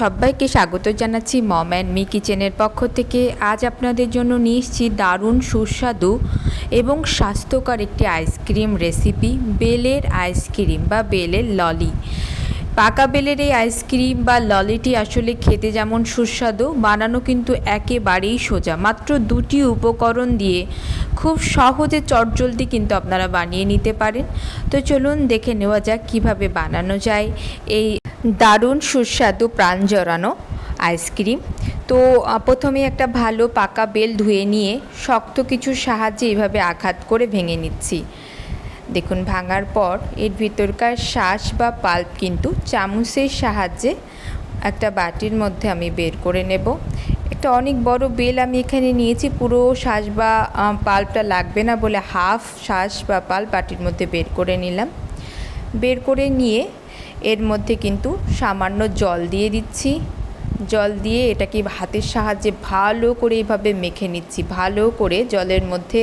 সবাইকে স্বাগত জানাচ্ছি মম অ্যান্ড মি কিচেনের পক্ষ থেকে। আজ আপনাদের জন্য নিয়ে এসেছি দারুণ সুস্বাদু এবং স্বাস্থ্যকর একটি আইসক্রিম রেসিপি, বেলের আইসক্রিম বা বেলের ললি। পাকা বেলের এই আইসক্রিম বা ললিটি আসলে খেতে যেমন সুস্বাদু, বানানো কিন্তু একেবারেই সোজা। মাত্র দুটি উপকরণ দিয়ে খুব সহজে চটজলদি কিন্তু আপনারা বানিয়ে নিতে পারেন। তো চলুন দেখে নেওয়া যাক কীভাবে বানানো যায়। এই দারুণ, সুস্বাদু প্রাণ জড়ানো আইসক্রিম। তো প্রথমে একটা ভালো পাকা বেল ধুয়ে নিয়ে শক্ত কিছুর সাহায্যে এইভাবে আঘাত করে ভেঙে নিচ্ছি। দেখুন, ভাঙার পর এর ভিতরকার শ্বাস বা পাল্প কিন্তু চামচের সাহায্যে একটা বাটির মধ্যে আমি বের করে নেব। একটা অনেক বড় বেল আমি এখানে নিয়েছি, পুরো শ্বাস বা পাল্পটা লাগবে না বলে হাফ শ্বাস বা পাল্প বাটির মধ্যে বের করে নিলাম। বের করে নিয়ে এর মধ্যে কিন্তু সামান্য জল দিয়ে দিচ্ছি। জল দিয়ে এটাকে হাতের সাহায্যে ভালো করে এইভাবে মেখে নিচ্ছি। ভালো করে জলের মধ্যে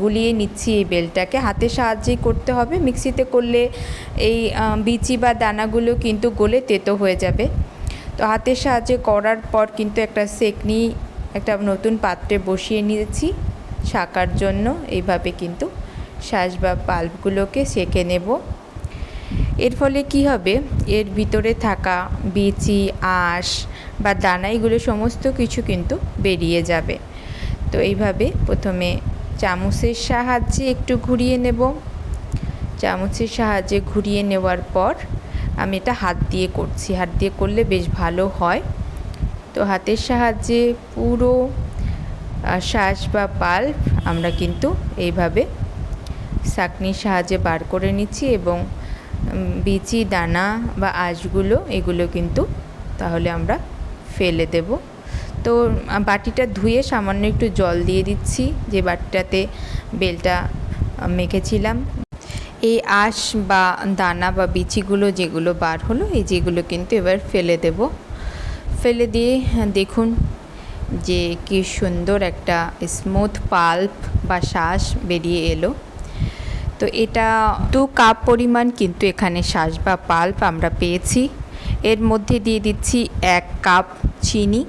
গুলিয়ে নিচ্ছি এই বেলটাকে। হাতের সাহায্যেই করতে হবে। মিক্সিতে করলে এই বিচি বা দানাগুলো কিন্তু গলে তেতো হয়ে যাবে। তো হাতের সাহায্যে করার পর কিন্তু একটা সেকনি, একটা নতুন পাত্রে বসিয়ে নিয়েছি। শাকার জন্য এইভাবে কিন্তু শ্বাস বা পাল্পগুলোকে সেঁকে নেব। এর ফলে কি হবে? এর ভিতরে থাকা বিচি, আঁশ বা দানা এগুলো সমস্ত কিছু কিন্তু বেরিয়ে যাবে। তো এইভাবে প্রথমে চামচের সাহায্যে একটু ঘুরিয়ে নেব। চামচের সাহায্যে ঘুরিয়ে নেওয়ার পর আমি এটা হাত দিয়ে করছি। হাত দিয়ে করলে বেশ ভালো হয়। তো হাতের সাহায্যে পুরো শ্বাস বা পাল্প আমরা কিন্তু এইভাবে ছাঁকনির সাহায্যে বার করে নিচ্ছি এবং বিচি, দানা বা আঁশগুলো, এগুলো কিন্তু তাহলে আমরা ফেলে দেব। তো বাটিটা ধুয়ে সামান্য একটু জল দিয়ে দিচ্ছি, যে বাটিটাতে বেলটা মেখেছিলাম। এই আঁশ বা দানা বা বিচিগুলো যেগুলো বার হলো, এই যেগুলো কিন্তু এবার ফেলে দেব। ফেলে দিয়ে দেখুন যে কি সুন্দর একটা স্মুথ পাল্প বা শ্বাস বেরিয়ে এলো। তো এটা দু কাপ পরিমাণ কিন্তু এখানে শ্বাস বা পাল্প আমরা পেয়েছি। এর মধ্যে দিয়ে দিচ্ছি এক কাপ চিনি।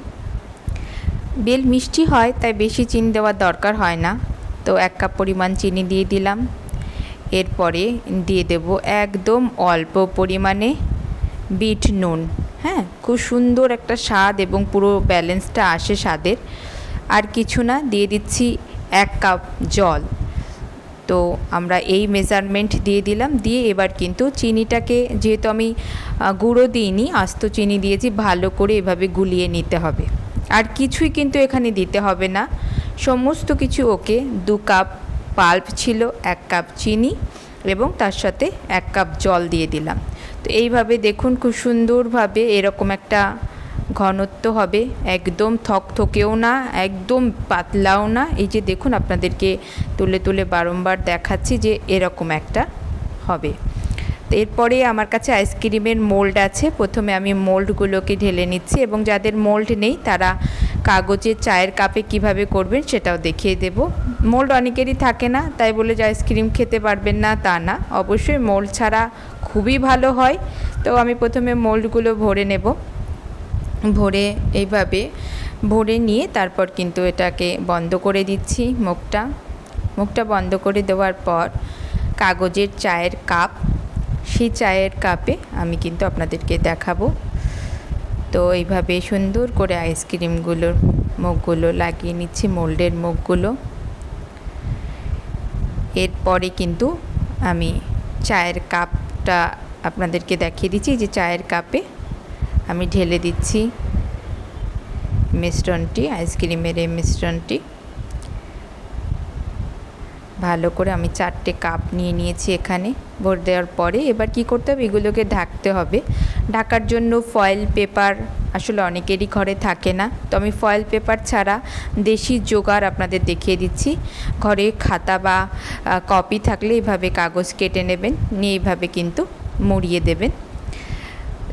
বেল মিষ্টি হয়, তাই বেশি চিনি দেওয়ার দরকার হয় না। তো এক কাপ পরিমাণ চিনি দিয়ে দিলাম। এরপরে দিয়ে দেব একদম অল্প পরিমাণে বিট নুন। হ্যাঁ খুব সুন্দর একটা স্বাদ এবং পুরো ব্যালেন্সটা আসে স্বাদের। আর কিছু না, দিয়ে দিচ্ছি এক কাপ জল। তো আমরা এই মেজারমেন্ট দিয়ে দিলাম, দিয়ে এবার কিন্তু চিনিটাকে যেহেতু আমি গুঁড়ো দিইনি, আস্ত চিনি দিয়েছি, ভালো করে এভাবে গুলিয়ে নিতে হবে। আর কিছুই কিন্তু এখানে দিতে হবে না। সমস্ত কিছু ওকে দু কাপ পাল্প ছিল, এক কাপ চিনি এবং তার সাথে এক কাপ জল দিয়ে দিলাম। তো এইভাবে দেখুন খুব সুন্দরভাবে এরকম একটা ঘনত্ব হবে একদম থকথকেও না, একদম পাতলাও না। এই যে দেখুন, আপনাদেরকে তুলে তুলে বারংবার দেখাচ্ছি যে এরকম একটা হবে। এরপরে আমার কাছে আইসক্রিমের মোল্ড আছে। প্রথমে আমি মোল্ডগুলোকে ঢেলে নিচ্ছি এবং যাদের মোল্ড নেই, তারা কাগজের চায়ের কাপে কীভাবে করবেন সেটাও দেখিয়ে দেব। মোল্ড অনেকেরই থাকে না, তাই বলে যে আইসক্রিম খেতে পারবেন না তা না। অবশ্যই মোল্ড ছাড়া খুবই ভালো হয়। তো আমি প্রথমে মোল্ডগুলো ভরে নেব। ভরে এইভাবে, ভরে নিয়ে তারপর কিন্তু এটাকে বন্ধ করে দিচ্ছি মুখটা। মুখটা বন্ধ করে দেওয়ার পর কাগজের চায়ের কাপ, সেই চায়ের কাপে আমি কিন্তু আপনাদেরকে দেখাবো। তো এইভাবে সুন্দর করে আইসক্রিমগুলোর মুখগুলো লাগিয়ে নিচ্ছি, মোল্ডের মুখগুলো। এরপরে কিন্তু আমি চায়ের কাপটা আপনাদেরকে দেখিয়ে দিচ্ছি, যে চায়ের কাপে আমি ঢেলে দিচ্ছি মিশ্রণটি আইসক্রিমের এই মিশ্রণটি। ভালো করে আমি চারটে কাপ নিয়ে নিয়েছি এখানে। ভর দেওয়ার পরে এবার কি করতে হবে? এগুলোকে ঢাকতে হবে। ঢাকার জন্য ফয়েল পেপার আসলে অনেকেরই ঘরে থাকে না। তো আমি ফয়েল পেপার ছাড়া দেশি জোগাড় আপনাদের দেখিয়ে দিচ্ছি। ঘরে খাতা বা কপি থাকলে এইভাবে কাগজ কেটে নেবেন। নিয়ে এইভাবে কিন্তু মুড়িয়ে দেবেন।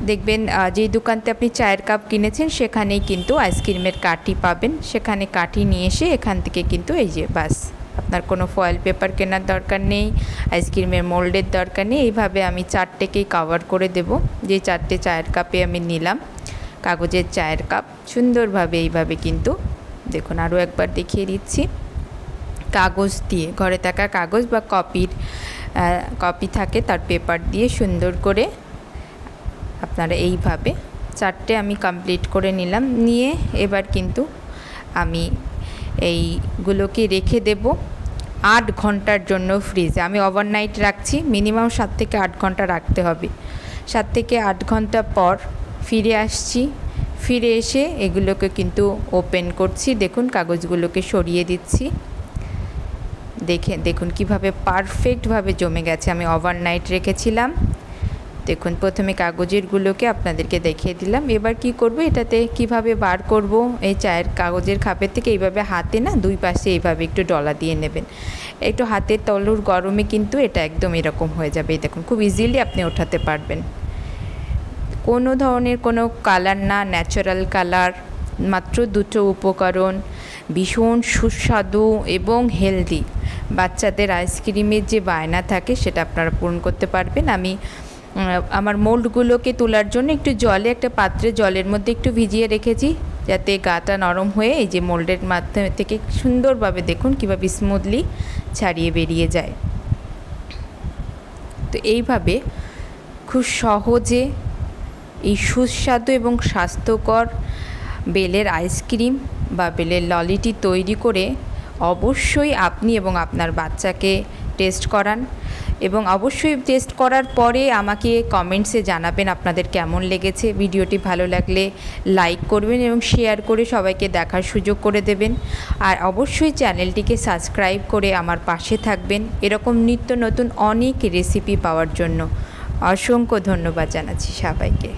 দেখবেন যেই দোকানতে আপনি চায়ের কাপ কিনেছেন, সেখানেই কিন্তু আইসক্রিমের কাঠি পাবেন। সেখানে কাঠি নিয়ে এসে এখান থেকে কিন্তু এই যে বাস, আপনার কোনো ফয়েল পেপার কেনার দরকার নেই, আইসক্রিমের মোল্ডের দরকার নেই। এইভাবে আমি চারটেকেই কভার করে দেব। যে চারটে চায়ের কাপে আমি নিলাম, কাগজের চায়ের কাপ। সুন্দরভাবে এইভাবে কিন্তু, দেখুন, আরও একবার দেখিয়ে দিচ্ছি। কাগজ দিয়ে, ঘরে থাকা কাগজ বা কপির কপি থাকে, তার পেপার দিয়ে সুন্দর করে আপনারা এইভাবে চারটে আমি কমপ্লিট করে নিলাম। নিয়ে এবার কিন্তু আমি এইগুলোকে রেখে দেব আট ঘণ্টার জন্য ফ্রিজে আমি ওভারনাইট রাখছি মিনিমাম সাত থেকে আট ঘণ্টা রাখতে হবে। সাত থেকে আট ঘণ্টা পর ফিরে আসছি। ফিরে এসে এগুলোকে কিন্তু ওপেন করছি। দেখুন কাগজগুলোকে সরিয়ে দিচ্ছি। দেখে, দেখুন কীভাবে পারফেক্টভাবে জমে গেছে। আমি ওভারনাইট রেখেছিলাম। দেখুন, প্রথমে কাগজেরগুলোকে আপনাদেরকে দেখিয়ে দিলাম। এবার কি করব? এটাতে কীভাবে বার করব? এই চায়ের কাগজের খাপের থেকে এইভাবে হাতে না, দুই পাশে এইভাবে একটু ডলা দিয়ে নেবেন। একটু হাতের তলুর গরমে কিন্তু এটা একদম এরকম হয়ে যাবে। দেখুন, খুব ইজিলি আপনি ওঠাতে পারবেন। কোনো ধরনের কোনো কালার না ন্যাচারাল কালার মাত্র দুটো উপকরণ, ভীষণ সুস্বাদু এবং হেলদি বাচ্চাদের আইসক্রিমের যে বায়না থাকে, সেটা আপনারা পূরণ করতে পারবেন। আমি আমার মোল্ডগুলোকে তোলার জন্য একটু জলে, একটা পাত্রে জলের মধ্যে একটু ভিজিয়ে রেখেছি, যাতে গাটা নরম হয়ে এই যে মোল্ডের মাধ্যমে থেকে সুন্দরভাবে দেখুন কীভাবে স্মুথলি ছাড়িয়ে বেরিয়ে যায়। তো এইভাবে খুব সহজে এই সুস্বাদু এবং স্বাস্থ্যকর বেলের আইসক্রিম বা বেলের ললিটি তৈরি করে অবশ্যই আপনি এবং আপনার বাচ্চাকে টেস্ট করান। এবং অবশ্যই টেস্ট করার পরে আমাকে কমেন্টসে জানাবেন আপনাদের কেমন লেগেছে। ভিডিওটি ভালো লাগলে লাইক করবেন এবং শেয়ার করে সবাইকে দেখার সুযোগ করে দেবেন। আর অবশ্যই চ্যানেলটিকে সাবস্ক্রাইব করে আমার পাশে থাকবেন। এরকম নিত্য নতুন অনেক রেসিপি পাওয়ার জন্য। অসংখ্য ধন্যবাদ জানাচ্ছি সবাইকে।